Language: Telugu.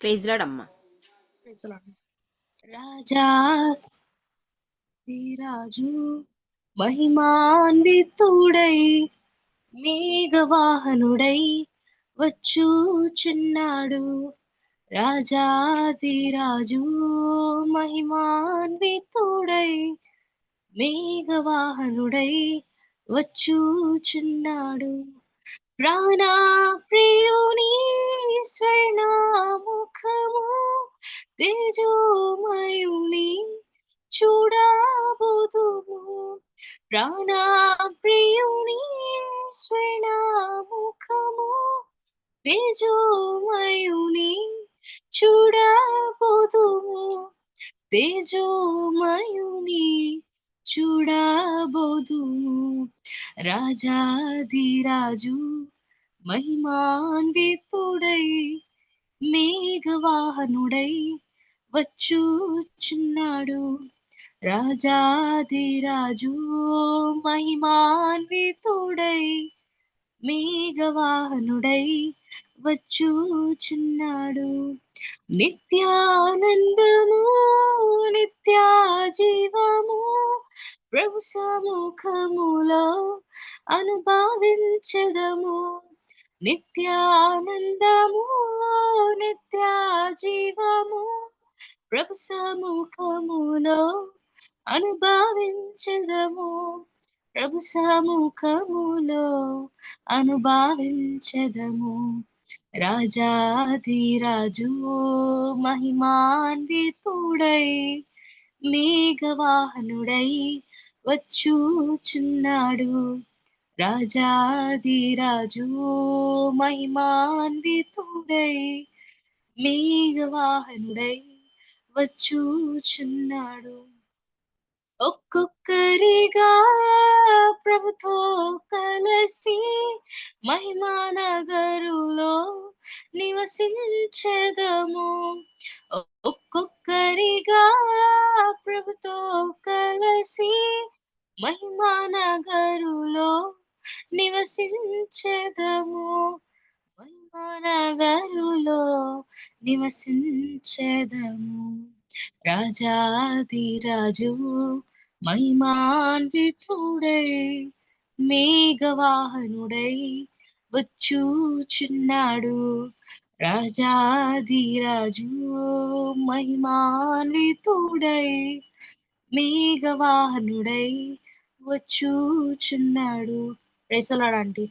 ప్రైజ్ లాడ్ అమ్మా రాజా రాజు మహిమాన్వితుడై మేఘవాహనుడై వచ్చుచున్నాడు రాజాదిరాజు మహిమాన్వితుడై మేఘవాహనుడై వచ్చుచున్నాడు ప్రాణా ప్రియుని స్వర్ణముఖము తేజోమయుని చూడబోదుము ప్రాణా ప్రియుని స్వర్ణముఖము తేజోమయుని చూడబోదుము తేజోమయుని చూడబోదుము రాజాదిరాజు మహిమాన్వితుడై మేఘవాహనుడై వచ్చుచున్నాడు. రాజాదిరాజు మహిమాన్వితుడై మేఘవాహనుడై వచ్చుచున్నాడు. నిత్యానందము నిత్యా జీవము సముఖములో అనుభవించదము. నిత్యానందము నిత్యాజీవము. ప్రభు సముఖములో అనుభవించదము. ప్రభు సముఖములో అనుభవించదము. రాజాది రాజాదిరాజు మహిమాన్వితుడై మేఘవాహనుడై వచ్చుచున్నాడు రాజాదిరాజు మహిమాన్వితుడై మేఘవాహనుడై వచ్చుచున్నాడు ఒక్కొక్కరిగా ప్రభుతో కలిసి మహిమా నగరులో నివసించదము. ఒక్కొక్కరిగా ప్రభుతో కలసి మహిమా నగరులో నివసించదము. మహిమా నగరులో నివసించదము రాజాదిరాజు మహిమాన్వితుడై మేఘవాహనుడై వచ్చూచున్నాడు. రాజాదిరాజు మహిమాన్వితుడై మేఘవాహనుడై వచ్చుచున్నాడు. ప్రైసలాడండి